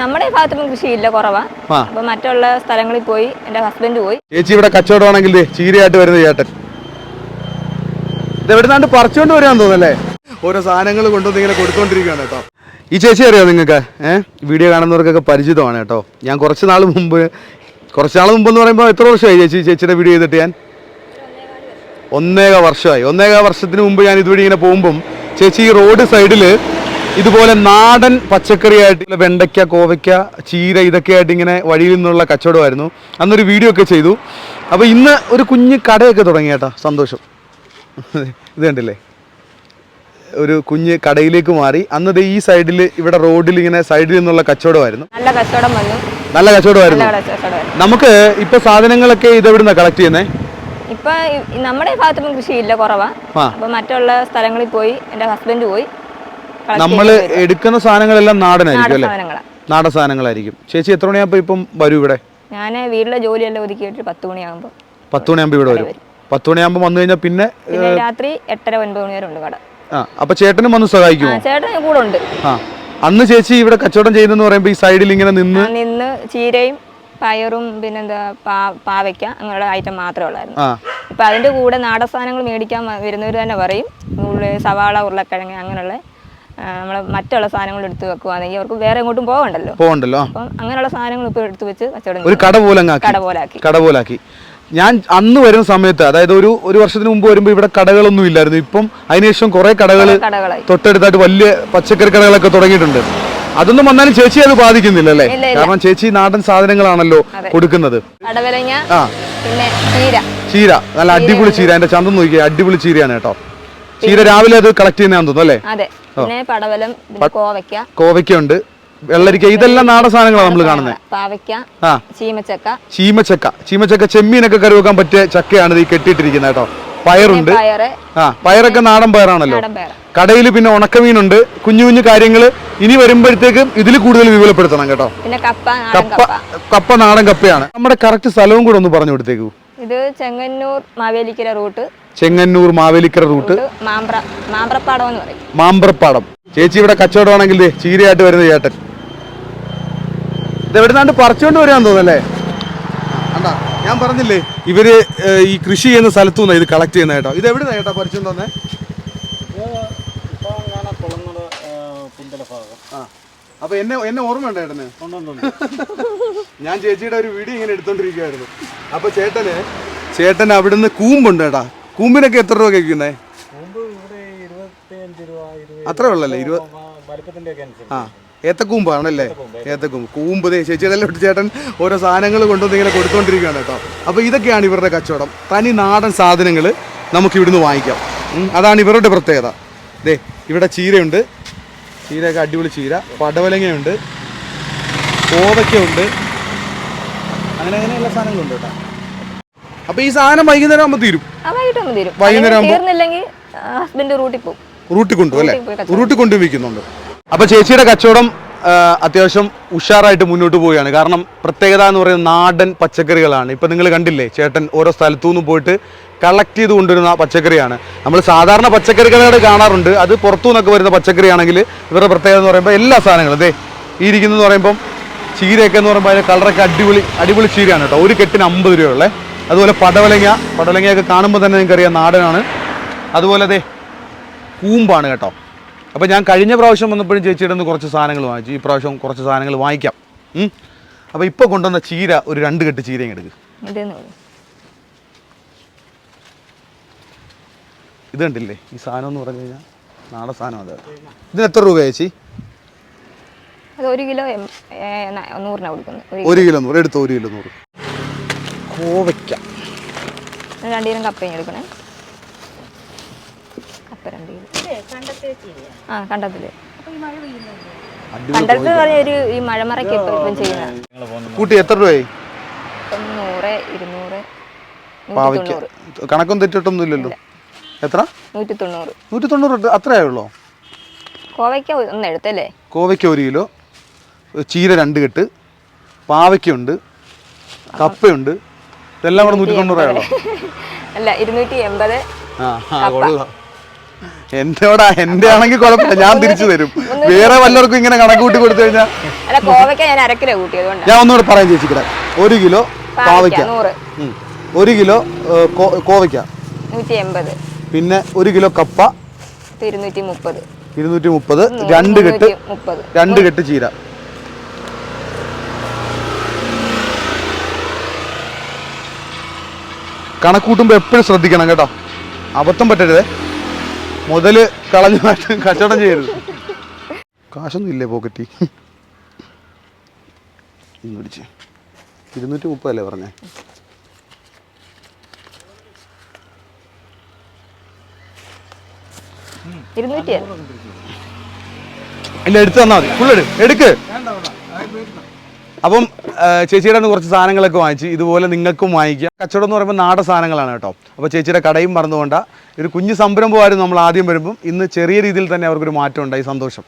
നമ്മുടെ ഭാഗത്തൊന്നും കൃഷിയില്ല കുറവാ. അപ്പൊ മറ്റുള്ള സ്ഥലങ്ങളിൽ പോയി എന്റെ ഹസ്ബൻഡ് പോയി. ചേച്ചി ഇവിടെ കച്ചവടമാണെങ്കിൽ ചീരയായിട്ട് വരുന്ന ചേട്ടൻ ഇതെവിടുന്നാണ്ട് പറിച്ചുകൊണ്ട് വരാന്ന് തോന്നല്ലേ ഓരോ സാധനങ്ങൾ കൊണ്ടുവന്ന് ഇങ്ങനെ കൊടുത്തോണ്ടിരിക്കുകയാണ് കേട്ടോ. ഈ ചേച്ചി അറിയോ നിങ്ങൾക്ക്? ഏഹ് വീഡിയോ കാണുന്നവർക്കൊക്കെ പരിചിതമാണ് കേട്ടോ. ഞാൻ കുറച്ച് നാൾ മുമ്പ് കുറച്ച് നാൾ മുമ്പ് എന്ന് പറയുമ്പോൾ എത്ര വർഷമായി ചേച്ചി ചേച്ചിയുടെ വീഡിയോ ചെയ്തിട്ട് ഞാൻ? ഒന്നേക വർഷമായി. ഒന്നേക വർഷത്തിന് മുമ്പ് ഞാൻ ഇതുവഴി ഇങ്ങനെ പോകുമ്പം ചേച്ചി ഈ റോഡ് സൈഡിൽ ഇതുപോലെ നാടൻ പച്ചക്കറിയായിട്ട് വെണ്ടയ്ക്ക കോവയ്ക്ക ചീര ഇതൊക്കെ ആയിട്ട് ഇങ്ങനെ വഴിയിൽ നിന്നുള്ള കച്ചവടമായിരുന്നു. അന്നൊരു വീഡിയോ ഒക്കെ ചെയ്തു. അപ്പോൾ ഇന്ന് ഒരു കുഞ്ഞ് കടയൊക്കെ തുടങ്ങി കേട്ടോ സന്തോഷം. ഇത് കണ്ടില്ലേ? ഒരു കുഞ്ഞ് കടയിലേക്ക് മാറി. അന്ന് ദേ ഈ സൈഡിൽ ഇവിടെ റോഡിൽ ഇങ്ങനെ സൈഡിൽ നിന്നുള്ള കച്ചവടമായിരുന്നു. നല്ല കച്ചവടം വന്നു. നല്ല കച്ചവടമായിരുന്നു. നമുക്ക് ഇപ്പൊ സാധനങ്ങളൊക്കെ ഇത് എവിടുന്ന കളക്ട് ചെയ്യുന്നേ? ഇപ്പൊ നമ്മുടെ ഭാഗത്തൊന്നും കൃഷിയില്ല കുറവാ. അപ്പൊ മറ്റുള്ള സ്ഥലങ്ങളിൽ പോയി എന്റെ ഹസ്ബൻഡ് പോയി. നമ്മൾ എടുക്കുന്ന സാധനങ്ങളെല്ലാം നാടനായിരിക്കും അല്ലേ? നാടൻ സാധനങ്ങളായിരിക്കും. ചേച്ചി എത്ര മണിയാകുമ്പോൾ ഇപ്പം വരും ഇവിടെ? ഞാൻ വീട്ടിലെ ജോലിയെല്ലാം ഒതുക്കിയിട്ട് പത്ത് മണിയാകുമ്പോൾ പത്ത് മണിയാകുമ്പോൾ ഇവിടെ വരും. പത്ത് മണിയാകുമ്പോൾ വന്നു കഴിഞ്ഞാൽ പിന്നെ രാത്രി എട്ടര ഒൻപത് മണി വരെ ഉണ്ട് കട. ആ അപ്പൊ ചേട്ടനും വന്ന് സഹായിക്കും സഹായിക്കുമോ ചേട്ടൻ കൂടെ ഉണ്ട്. ആ അന്ന് ചേച്ചി ഇവിടെ കച്ചവടം ചെയ്യുന്നെന്ന് പറയുമ്പോൾ ഈ സൈഡിൽ ഇങ്ങനെ നിന്ന് നിന്ന് ചീരയും പയറും പിന്നെന്താ പാ പാവയ്ക്ക അങ്ങനെയുള്ള ഐറ്റം മാത്രമേ ഉള്ളായിരുന്നു. ഇപ്പം അതിന്റെ കൂടെ നാടൻ സാധനങ്ങൾ മേടിക്കാൻ വരുന്നവർ തന്നെ പറയും. സവാള ഉരുളക്കിഴങ്ങ് അങ്ങനെയുള്ള നമ്മൾ മറ്റുള്ള സാധനങ്ങൾ എടുത്ത് വെക്കുവാണെങ്കിൽ അവർക്ക് വേറെ എങ്ങോട്ടും പോകണ്ടല്ലോ പോകണ്ടല്ലോ അപ്പം അങ്ങനെയുള്ള സാധനങ്ങൾ ഇപ്പോൾ എടുത്ത് വെച്ച് കച്ചവടം ഒരു കട പോലെ കട പോലെ ആക്കി. കട പോലാക്കി. ഞാൻ അന്ന് വരുന്ന സമയത്ത് അതായത് ഒരു ഒരു വർഷത്തിന് മുമ്പ് വരുമ്പോൾ ഇവിടെ കടകളൊന്നും ഇല്ലായിരുന്നു. ഇപ്പം അതിനുശേഷം കുറെ കടകൾ തൊട്ടടുത്തായിട്ട് വലിയ പച്ചക്കറി കടകളൊക്കെ തുടങ്ങിയിട്ടുണ്ട്. അതൊന്നും വന്നാലും ചേച്ചി അത് ബാധിക്കുന്നില്ല അല്ലേ. കാരണം ചേച്ചി നാടൻ സാധനങ്ങളാണല്ലോ കൊടുക്കുന്നത്. ചീര. നല്ല അടിപൊളി ചീര. എന്റെ ചന്തം നോക്കിയാൽ അടിപൊളി ചീരയാണ് കേട്ടോ. ചീര രാവിലെ അത് കളക്ട് ചെയ്യുന്നതാണെന്ന് തോന്നുന്നു അല്ലേ? പിന്നെ പടവലം പിന്നെ കോവയ്ക്ക. കോവയ്ക്കുണ്ട് വെള്ളരിക്ക ഇതെല്ലാം നാടൻ സാധനങ്ങളാണ് നമ്മൾ കാണുന്നത് പാവയ്ക്ക ചീമച്ചക്ക. ചീമച്ചക്ക. ചീമച്ചക്ക ചെമ്മീനൊക്കെ കറി വെക്കാൻ പറ്റിയ ചക്കയാണ് ഈ കെട്ടിയിട്ടിരിക്കുന്നത് കേട്ടോ. പയറുണ്ട്. പയറ്. ആ പയറൊക്കെ നാടൻ പയറാണല്ലോ. കടയിൽ പിന്നെ ഉണക്കമീനുണ്ട്. കുഞ്ഞു കുഞ്ഞു കാര്യങ്ങൾ ഇനി വരുമ്പോഴത്തേക്കും ഇതിൽ കൂടുതൽ വിപുലപ്പെടുത്തണം കേട്ടോ. കപ്പ കപ്പ നാടൻ കപ്പയാണ്. നമ്മുടെ കറക്റ്റ് സ്ഥലവും കൂടെ ഒന്ന് പറഞ്ഞു കൊടുത്തേക്കൂ. ഇത് ചെങ്ങന്നൂർ മാവേലിക്കര റൂട്ട്. ചെങ്ങന്നൂർ മാവേലിക്കര റൂട്ട്. മാമ്പ്ര മാമ്പ്രപ്പാടം എന്ന് പറയും. മാമ്പ്രപ്പാടം. ചേച്ചി ഇവിടെ കച്ചവടമാണെങ്കിൽ ചീരയായിട്ട് വരുന്ന ചേട്ടൻ. ഇത് എവിടുന്നാണ്ട് പറിച്ചുകൊണ്ട് വരാൻ തോന്നല്ലേ അണ്ടാ ഞാൻ പറഞ്ഞില്ലേ ഇവർ ഈ കൃഷി ചെയ്യുന്ന സ്ഥലത്തു നിന്നാണ് ഇത് കളക്ട് ചെയ്യുന്ന കേട്ടോ. ഇത് എവിടുന്നാ ചേട്ടാ പറിച്ചുകൊണ്ട് വന്നേ? അപ്പൊ എന്നെ എന്നെ ഓർമ്മയുണ്ട് ചേട്ടന്? ഞാൻ ചേച്ചിയുടെ ഒരു വീഡിയോ ഇങ്ങനെ എടുത്തോണ്ടിരിക്കുവായിരുന്നു. അപ്പൊ ചേട്ടന് ചേട്ടൻ അവിടുന്ന് കൂമ്പുണ്ട് ഏട്ടാ കൂമ്പിനൊക്കെ എത്ര രൂപ കഴിക്കുന്നേ? അത്രേ ഉള്ളല്ലേ? ഇരുപത് ആ ഏത്തക്കൂമ്പാണല്ലേ ഏത്തക്കൂമ്പ് കൂമ്പ് ചേച്ചിയുടെ ഇട്ട് ചേട്ടൻ ഓരോ സാധനങ്ങൾ കൊണ്ടുവന്ന് ഇങ്ങനെ കൊടുത്തോണ്ടിരിക്കുകയാണ് കേട്ടോ. അപ്പോൾ ഇതൊക്കെയാണ് ഇവരുടെ കച്ചവടം. തനി നാടൻ സാധനങ്ങൾ നമുക്ക് ഇവിടുന്ന് വാങ്ങിക്കാം. അതാണ് ഇവരുടെ പ്രത്യേകത. ദേ ഇവിടെ ചീരയുണ്ട്. ചീരയൊക്കെ അടിപൊളി ചീര. പടവലങ്ങയുണ്ട്. കോവയ്ക്കുണ്ട് അങ്ങനെ അങ്ങനെയുള്ള സാധനങ്ങളുണ്ട് കേട്ടോ. അപ്പോൾ ഈ സാധനം വൈകുന്നേരം ആകുമ്പോ തീരും. വൈകുന്നേരം തീർന്നില്ലെങ്കിൽ ഹസ്ബൻഡ് റൂട്ടിൽ പോകും. റൂട്ടിൽ കൊണ്ടുപോകും അല്ലേ? റൂട്ടിൽ പോയി കൊണ്ടു വിൽക്കുന്നുണ്ട് അപ്പൊ ചേച്ചിയുടെ കച്ചവടം അത്യാവശ്യം ഉഷാറായിട്ട് മുന്നോട്ട് പോവുകയാണ്. കാരണം പ്രത്യേകത എന്ന് പറയുന്നത് നാടൻ പച്ചക്കറികളാണ്. ഇപ്പൊ നിങ്ങൾ കണ്ടില്ലേ ചേട്ടൻ ഓരോ സ്ഥലത്തു നിന്ന് പോയിട്ട് കളക്ട് ചെയ്ത് കൊണ്ടുവരുന്ന പച്ചക്കറിയാണ്. നമ്മൾ സാധാരണ പച്ചക്കറി കടകൾ കാണാറുണ്ട്. അത് പുറത്തു നിന്നൊക്കെ വരുന്ന പച്ചക്കറിയാണെങ്കിൽ ഇവരുടെ പ്രത്യേകത എന്ന് പറയുമ്പോൾ എല്ലാ സാധനങ്ങളും അതെ ഈ ഇരിക്കുന്നതെന്ന് പറയുമ്പം ചീരയൊക്കെ എന്ന് പറയുമ്പോൾ അതിന്റെ കളറൊക്കെ അടിപൊളി അടിപൊളി ചീരയാണ് കേട്ടോ. ഒരു കെട്ടിന് അമ്പത് രൂപയുള്ളേ. അതുപോലെ പടവലങ്ങ പടവലങ്ങയൊക്കെ കാണുമ്പോൾ തന്നെ നിങ്ങൾക്കറിയാം നാടനാണ്. അതുപോലെ അതെ കൂമ്പാണ് കേട്ടോ. അപ്പോൾ ഞാൻ കഴിഞ്ഞ പ്രാവശ്യം വന്നപ്പോഴും ചേച്ചിയുടെ നിന്ന് കുറച്ച് സാധനങ്ങൾ വാങ്ങിച്ചു. ഈ പ്രാവശ്യം കുറച്ച് സാധനങ്ങൾ വാങ്ങിക്കാം. അപ്പോൾ ഇപ്പോൾ കൊണ്ടുവന്ന ചീര ഒരു രണ്ട് കെട്ട് ചീരയും എടുക്കുക ഇത് കണ്ടില്ലേ? ഈ സാധനം എന്ന് പറഞ്ഞു കഴിഞ്ഞാൽ നാളെ സാധനം അതെ. ഇതിന് എത്ര രൂപ ചേച്ചി? ഒരു കിലോ നൂറിനാണ് കൊടുക്കുന്നത്. ഒരു കിലോ നൂറ്. എടുത്തു ഒരു കിലോ നൂറ്. കോവയ്ക്ക. കിലോ രണ്ട് കിലോ കപ്പയും എടുക്കണേ. കപ്പ രണ്ട് കിലോ. ആ കണ്ടത്തിൽ. കണ്ടത്ത് പറഞ്ഞ ഒരു ഈ മഴമറയ്ക്ക് ഇപ്പം ചെയ്യുന്ന. കൂട്ടി എത്ര രൂപയായി നൂറ് ഇരുന്നൂറ് പാവയ്ക്ക്. കണക്കും കണക്കൊന്നും തെറ്റിട്ടൊന്നും ഇല്ലല്ലോ. എത്ര? നൂറ്റി തൊണ്ണൂറ് നൂറ്റി തൊണ്ണൂറ് അത്രയേ ഉള്ളൂ? കോവയ്ക്ക ഒന്ന് എടുത്തല്ലേ? കോവയ്ക്ക ഒരു കിലോ. ചീര രണ്ട് കെട്ട്. പാവയ്ക്കുണ്ട് കപ്പയുണ്ട്. ഇതെല്ലാം കൂടെ നൂറ്റി തൊണ്ണൂറേ ഉള്ളൂ അല്ല ഇരുന്നൂറ്റി എൺപത് എന്റെയോടാ എന്റെ ആണെങ്കിൽ കുഴപ്പമില്ല. ഞാൻ തിരിച്ചു തരും. വേറെ വല്ലവർക്കും ഇങ്ങനെ കണക്ക് കൂട്ടി കൊടുത്തു കഴിഞ്ഞാൽ ഞാൻ ഒന്നുകൂടെ പറയാം ചേച്ചിക്കട ഒരു കിലോ പാവയ്ക്ക. ഒരു കിലോ കോവയ്ക്ക. പിന്നെ ഒരു കിലോ കപ്പ. ഇരുന്നൂറ്റി മുപ്പത് ഇരുന്നൂറ്റി മുപ്പത് രണ്ട് കെട്ട്. രണ്ട് കെട്ട് ചീര. കണക്കൂട്ടുമ്പോൾ എപ്പോഴും ശ്രദ്ധിക്കണം കേട്ടോ. അബദ്ധം പറ്റരുതേ. മുതൽ കളഞ്ഞു മാറ്റം കച്ചവടം ചെയ്യരുത്. കാശൊന്നും ഇല്ലേ പോക്കറ്റി പിടിച്ച്. ഇരുന്നൂറ്റി മുപ്പതല്ലേ പറഞ്ഞേ ഇല്ല എടുത്തു തന്നാ മതി. ഫുള്ള് എടുക്ക്. അപ്പം ചേച്ചിയുടെ കുറച്ച് സാധനങ്ങളൊക്കെ വാങ്ങിച്ച് ഇതുപോലെ നിങ്ങൾക്കും വാങ്ങിക്കാം. കച്ചവടം എന്ന് പറയുമ്പോൾ നാടൻ സാധനങ്ങളാണ് കേട്ടോ. അപ്പോൾ ചേച്ചിയുടെ കടയും മറന്നുകൊണ്ട ഒരു കുഞ്ഞു സംരംഭമായിരുന്നു നമ്മൾ ആദ്യം വരുമ്പം. ഇന്ന് ചെറിയ രീതിയിൽ തന്നെ അവർക്കൊരു മാറ്റം ഉണ്ടായി സന്തോഷം.